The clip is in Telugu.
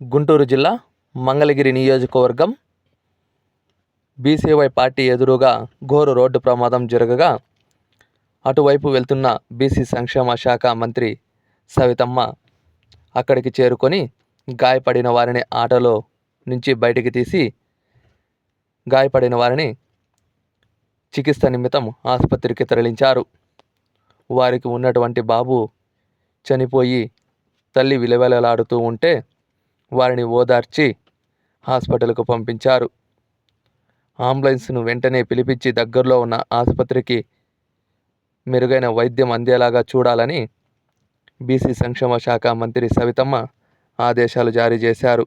గుంటూరు జిల్లా మంగళగిరి నియోజకవర్గం బీసీవై పార్టీ ఎదురుగా ఘోర రోడ్డు ప్రమాదం జరగగా అటువైపు వెళ్తున్న బీసీ సంక్షేమ శాఖ మంత్రి సవితమ్మ అక్కడికి చేరుకొని గాయపడిన వారిని ఆటోలో నుంచి బయటికి తీసి గాయపడిన వారిని చికిత్స నిమిత్తం ఆసుపత్రికి తరలించారు. వారికి ఉన్నటువంటి బాబు చనిపోయి తల్లి విలవిలలాడుతూ ఉంటే వారిని ఓదార్చి హాస్పిటల్కు పంపించారు. అంబులెన్స్ను వెంటనే పిలిపించి దగ్గరలో ఉన్న ఆసుపత్రికి మెరుగైన వైద్యం అందేలాగా చూడాలని బీసీ సంక్షేమ శాఖ మంత్రి సవితమ్మ ఆదేశాలు జారీ చేశారు.